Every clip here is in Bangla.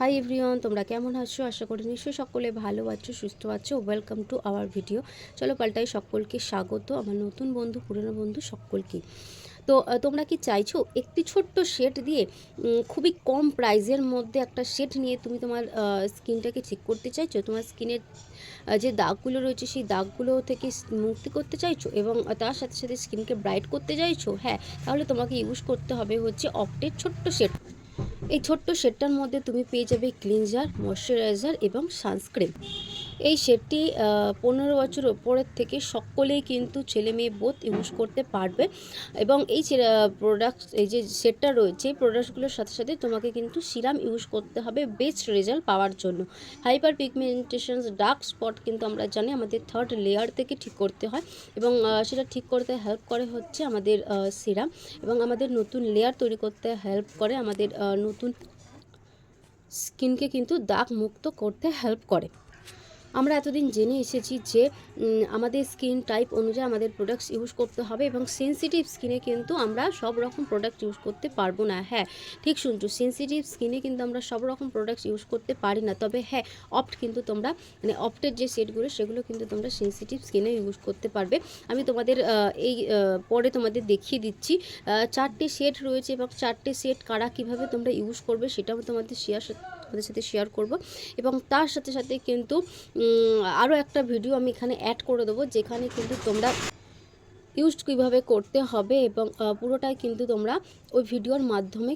হাই এভরিওয়ান তোমরা কেমন আছো? আশা করি নিশ্চয়ই সকলে ভালো আছো, সুস্থ আছো। ওয়েলকাম টু আওয়ার ভিডিও চলো পাল্টাই সকলকে স্বাগত, আমার নতুন বন্ধু, পুরনো বন্ধু সকলকে। তো তোমরা কি চাইছো একটি ছোট্ট শেড দিয়ে খুবই কম প্রাইজের মধ্যে একটা শেড নিয়ে তুমি তোমার স্কিনটাকে ঠিক করতে চাইছো? তোমার স্কিনের যে দাগগুলো রয়েছে, সেই দাগগুলো থেকে মুক্তি করতে চাইছো? এবং তার সাথে সাথে স্কিনকে ব্রাইট করতে চাইছো? হ্যাঁ তাহলে তোমাকে ইউজ করতে হবে হচ্ছে অপটের ছোট্ট সেট এই ছোট্ট সেটটার মধ্যে তুমি পেয়ে যাবে ক্লিনজার ময়শ্চারাইজার এবং সানস্ক্রিন এই সেটটি পনেরো বছর ওপরের থেকে সকলেই কিন্তু ছেলে মেয়ে বোধ ইউজ করতে পারবে। এবং এই প্রোডাক্ট এই যে সেটটা রয়েছে, এই প্রোডাক্টগুলোর সাথে সাথে তোমাকে কিন্তু সিরাম ইউজ করতে হবে বেস্ট রেজাল্ট পাওয়ার জন্য। হাইপার পিগমেন্টেশনস ডার্ক স্পট কিন্তু আমরা জানি আমাদের থার্ড লেয়ার থেকে ঠিক করতে হয় এবং সেটা ঠিক করতে হেল্প করে হচ্ছে আমাদের সিরাম এবং আমাদের নতুন লেয়ার তৈরি করতে হেল্প করে, আমাদের নতুন স্কিনকে কিন্তু দাগ মুক্ত করতে হেল্প করে। আমরা এতদিন জেনে এসেছি যে আমাদের স্কিন টাইপ অনুযায়ী আমাদের প্রোডাক্টস ইউজ করতে হবে এবং সেনসিটিভ স্কিনে কিন্তু আমরা সব রকম প্রোডাক্ট ইউজ করতে পারব না। হ্যাঁ ঠিক শুনছো সেনসিটিভ স্কিনে কিন্তু আমরা সব রকম প্রোডাক্টস ইউজ করতে পারি না। তবে হ্যাঁ অপ্ট কিন্তু তোমরা মানে অপ্টের যে সেটগুলো সেগুলো কিন্তু তোমরা সেনসিটিভ স্কিনে ইউজ করতে পারবে। আমি তোমাদের এই পরে তোমাদের দেখিয়ে দিচ্ছি। চারটে সেট রয়েছে এবং চারটে সেট কারা কীভাবে তোমরা ইউজ করবে সেটাও তোমাদের শেয়ার তোমাদের সাথে শেয়ার করব। এবং তার সাথে সাথে কিন্তু আরও একটা ভিডিও আমি এখানে অ্যাড করে দেবো, যেখানে কিন্তু তোমরা ইউজ কীভাবে করতে হবে এবং পুরোটাই কিন্তু তোমরা ওই ভিডিওর মাধ্যমে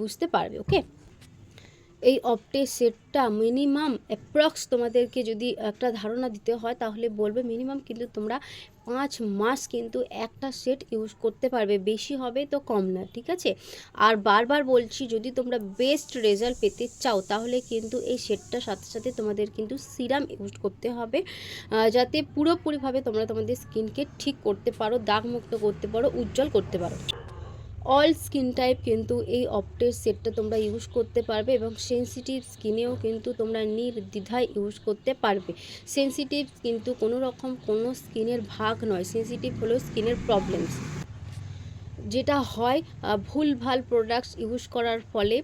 বুঝতে পারবে ওকে এই অপটে সেটটা মিনিমাম অ্যাপ্রক্স তোমাদেরকে যদি একটা ধারণা দিতে হয়, তাহলে বলবে মিনিমাম কিন্তু তোমরা পাঁচ মাস কিন্তু একটা সেট ইউজ করতে পারবে। বেশি হবে তো কম না, ঠিক আছে? আর বারবার বলছি, যদি তোমরা বেস্ট রেজাল্ট পেতে চাও, তাহলে কিন্তু এই সেটটার সাথে সাথে তোমাদের কিন্তু সিরাম ইউজ করতে হবে। যাতে পুরোপুরিভাবে তোমরা তোমাদের স্কিনকে ঠিক করতে পারো, দাগমুক্ত করতে পারো, উজ্জ্বল করতে পারো। অল স্কিন টাইপ কিন্তু এই অপটের সেটটা তোমরা ইউজ করতে পারবে এবং সেন্সিটিভ স্কিনেও কিন্তু তোমরা নির্দ্বিধায় ইউজ করতে পারবে। সেন্সিটিভ কিন্তু কোনো রকম কোনো স্কিনের ভাগ নয় সেন্সিটিভ হলো স্কিনের প্রবলেমস যেটা হয় আহ, ভুলভাল প্রোডাক্টস ইউজ করার ফলে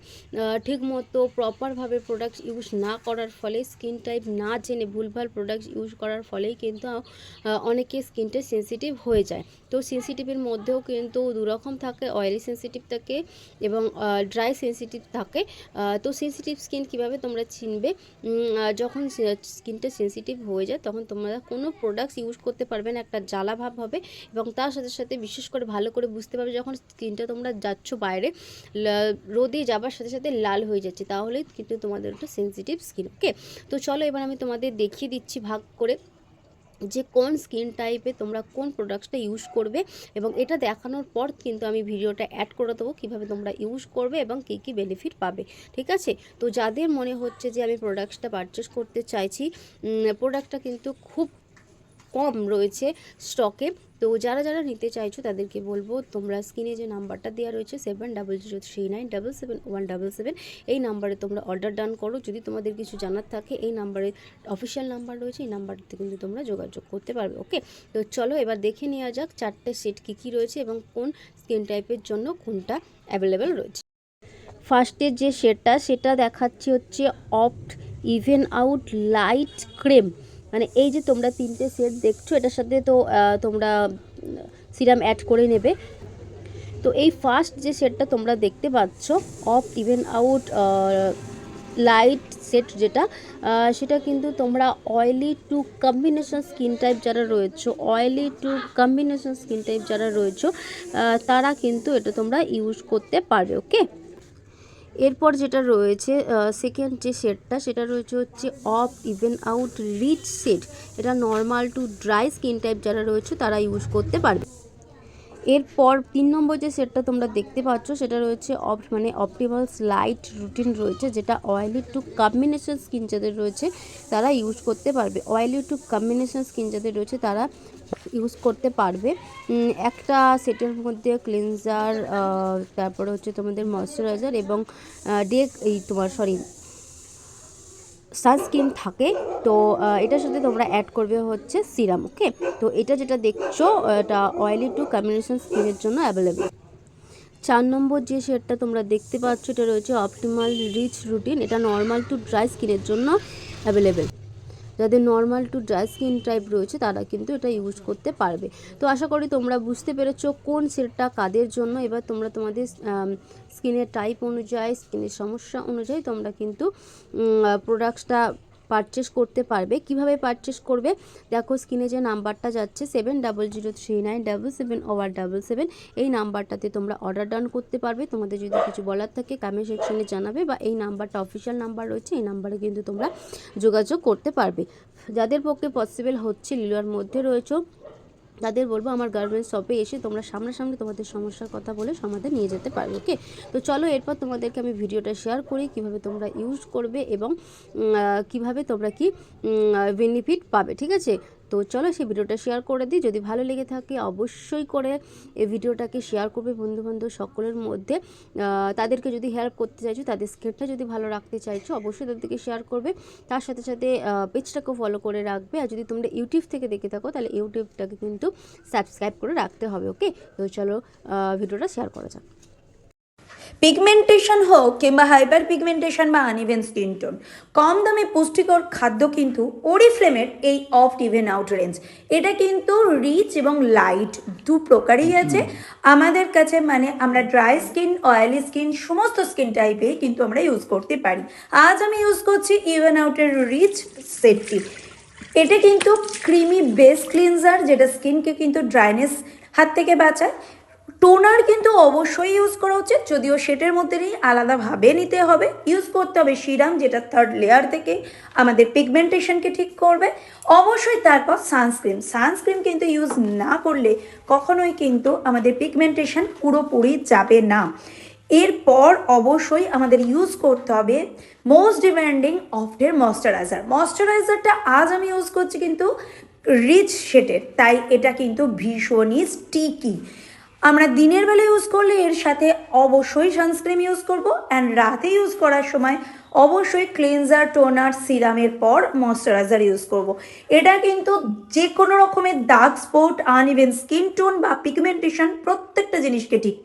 ঠিকমতো প্রপারভাবে প্রোডাক্টস ইউজ না করার ফলে স্কিন টাইপ না জেনে ভুলভাল প্রোডাক্টস ইউজ করার ফলেই কিন্তু অনেকে স্কিনটা সেনসিটিভ হয়ে যায়। তো সেনসিটিভের মধ্যেও কিন্তু দুরকম থাকে অয়েলি সেনসিটিভ থাকে এবং ড্রাই সেনসিটিভ থাকে। তো সেনসিটিভ স্কিন কীভাবে তোমরা চিনবে? যখন স্কিনটা সেনসিটিভ হয়ে যায় তখন তোমরা কোনো প্রোডাক্টস ইউজ করতে পারবে না একটা জ্বালা ভাব হবে এবং তার সাথে সাথে বিশেষ করে ভালো করে বুঝতে পারবে যখন স্কিনটা তোমরা যাচ্ছ বাইরে রোদে যাবার সাথে সাথে লাল হয়ে যাচ্ছে তাহলেই কিন্তু তোমাদের ওটা সেনসিটিভ স্কিন ওকে তো চলো এবার আমি তোমাদের দেখিয়ে দিচ্ছি ভাগ করে যে কোন স্কিন টাইপে তোমরা কোন প্রোডাক্টসটা ইউজ করবে এবং এটা দেখানোর পর কিন্তু আমি ভিডিওটা অ্যাড করে দেবো কীভাবে তোমরা ইউজ করবে এবং কী কী বেনিফিট পাবে, ঠিক আছে? তো যাদের মনে হচ্ছে যে আমি প্রোডাক্টসটা পারচেস করতে চাইছি প্রোডাক্টটা কিন্তু খুব কম রয়েছে স্টকে তো যারা যারা নিতে চাইছো, তাদেরকে বলব, তোমরা স্ক্রিনে যে নাম্বারটা দেওয়া রয়েছে seven double zero three nine double seven one double seven এই নাম্বারে তোমরা অর্ডার ডান করো। যদি তোমাদের কিছু জানার থাকে, এই নাম্বারে অফিসিয়াল নাম্বার রয়েছে, এই নাম্বারটিতে কিন্তু তোমরা যোগাযোগ করতে পারবে ওকে তো চলো এবার দেখে নেওয়া যাক, চারটে সেট কী কী রয়েছে এবং কোন স্কিন টাইপের জন্য কোনটা অ্যাভেলেবেল রয়েছে। ফার্স্টের যে শেডটা সেটা দেখাচ্ছি হচ্ছে of even out light cream মানে এই যে তোমরা তিনটে সেট দেখছ, এটার সাথে তো তোমরা সিরাম অ্যাড করে নেবে। তো এই ফার্স্ট যে সেটটা তোমরা দেখতে পাচ্ছ of even out light set যেটা সেটা কিন্তু তোমরা oily to combination skin type যারা রয়েছে oily to combination skin type যারা রয়েছে তারা কিন্তু এটা তোমরা ইউজ করতে পারবে ওকে এরপর যেটা রয়েছে সেকেন্ড যে শেডটা সেটা রয়েছে হচ্ছে of even out rich shade এটা normal to dry skin type যারা রয়েছে, তারা ইউজ করতে পারবে। এরপর তিন নম্বর যে সেটটা তোমরা দেখতে পাচ্ছ, সেটা রয়েছে অফ মানে অপটিমালস লাইট রুটিন রয়েছে, যেটা অয়েলি টু কম্বিনেশন স্কিন যাদের রয়েছে, তারা ইউজ করতে পারবে। অয়েলি টু কম্বিনেশন স্কিন যাদের রয়েছে, তারা ইউজ করতে পারবে। একটা সেটের মধ্যে ক্লিনজার তারপরে হচ্ছে তোমাদের ময়শ্চারাইজার এবং ডে এই তোমার সরি সানস্ক্রিন থাকে, তো এটার সাথে তোমরা অ্যাড করবে হচ্ছে সিরাম ওকে তো, এটা যেটা দেখছ, এটা অয়েলি টু কম্বিনেশন স্কিনের জন্য অ্যাভেলেবেল চার নম্বর যে শেডটা তোমরা দেখতে পাচ্ছ, এটা রয়েছে অপটিমাল রিচ রুটিন এটা নর্মাল টু ড্রাই স্কিনের জন্য অ্যাভেলেবেল যাদের normal to dry skin type রয়েছে, তারা কিন্তু এটা ইউজ করতে পারবে। তো আশা করি তোমরা বুঝতে পেরেছ কোন সেটটা কাদের জন্য। এবার তোমরা তোমাদের স্কিনের টাইপ অনুযায়ী স্কিনের সমস্যা অনুযায়ী তোমরা কিন্তু প্রোডাক্টসটা পারচেস করতে পারবে। কীভাবে পারচেস করবে? দেখো স্ক্রিনে যে নাম্বারটা যাচ্ছে seven double zero three nine double seven over double seven এই নাম্বারটাতে তোমরা অর্ডার ডান করতে পারবে। তোমাদের যদি কিছু বলার থাকে কমেন্ট সেকশনে জানাবে বা এই নাম্বারটা অফিসিয়াল নাম্বার রয়েছে, এই নাম্বারে কিন্তু তোমরা যোগাযোগ করতে পারবে। যাদের পক্ষে পসিবল হচ্ছে লিলোয়ার মধ্যে রয়েছে তাদের বলব, আমার গার্মেন্টস শপে এসে তোমরা সামনাসামনি তোমাদের সমস্যার কথা বলে সমাধান নিয়ে যেতে পারবে ওকে তো চলো এরপর তোমাদেরকে আমি ভিডিওটা শেয়ার করি, কীভাবে তোমরা ইউজ করবে এবং কীভাবে তোমরা কি বেনিফিট পাবে, ঠিক আছে? তো চলো সেই ভিডিওটা শেয়ার করে দিই। যদি ভালো লেগে থাকে অবশ্যই করে এই ভিডিওটাকে শেয়ার করবে বন্ধুবান্ধব সকলের মধ্যে। তাদেরকে যদি হেল্প করতে চাইছো, তাদের স্কেটটা যদি ভালো রাখতে চাইছো, অবশ্যই তাদেরকে শেয়ার করবে। তার সাথে সাথে পেজটাকেও ফলো করে রাখবে। আর যদি তোমরা ইউটিউব থেকে দেখে থাকো, তাহলে ইউটিউবটাকে কিন্তু সাবস্ক্রাইব করে রাখতে হবে ওকে তো চলো ভিডিওটা শেয়ার করা যাক। পিগমেন্টেশন হোক কিংবা হাইপার পিগমেন্টেশন বা আনইভেন স্কিন টোন কম দামে পুষ্টিকর খাদ্য কিন্তু ওরিফ্লেমের এই অফ ইভেন আউট রেঞ্জ এটা কিন্তু রিচ এবং লাইট দু প্রকারই আছে। আমাদের কাছে মানে আমরা ড্রাই স্কিন অয়েলি স্কিন সমস্ত স্কিন টাইপে কিন্তু আমরা ইউজ করতে পারি। আজ আমি ইউজ করছি ইভেন আউটের রিচ সেটটি এটা কিন্তু ক্রিমি বেস ক্লিনজার যেটা স্কিনকে কিন্তু ড্রাইনেস হাত থেকে বাঁচায়। টোনার কিন্তু অবশ্যই ইউজ করা উচিত। যদিও সেটার মধ্যে নেই আলাদাভাবে নিতে হবে। ইউজ করতে হবে সিরাম যেটা থার্ড লেয়ার থেকে আমাদের পিগমেন্টেশনকে ঠিক করবে। অবশ্যই তারপর সানস্ক্রিন সানস্ক্রিন কিন্তু ইউজ না করলে কখনোই কিন্তু আমাদের পিগমেন্টেশন পুরোপুরি যাবে না। এরপর অবশ্যই আমাদের ইউজ করতে হবে most demanding of the moisturiser ময়শ্চারাইজারটা আজ আমি ইউজ করছি কিন্তু রিচ শেডের তাই এটা কিন্তু ভীষণই স্টিকি আমরা দিনের বেলা ইউজ করলে এর সাথে অবশ্যই সানস্ক্রিন ইউজ করব অ্যান্ড রাতে ইউজ করার সময় অবশ্যই ক্লিনজার টোনার সিরামের পর ময়শ্চারাইজার ইউজ করব। এটা কিন্তু যে কোনো রকমের দাগ স্পট আনইভেন স্কিন টোন বা পিগমেন্টেশন প্রত্যেকটা জিনিসকে ঠিক।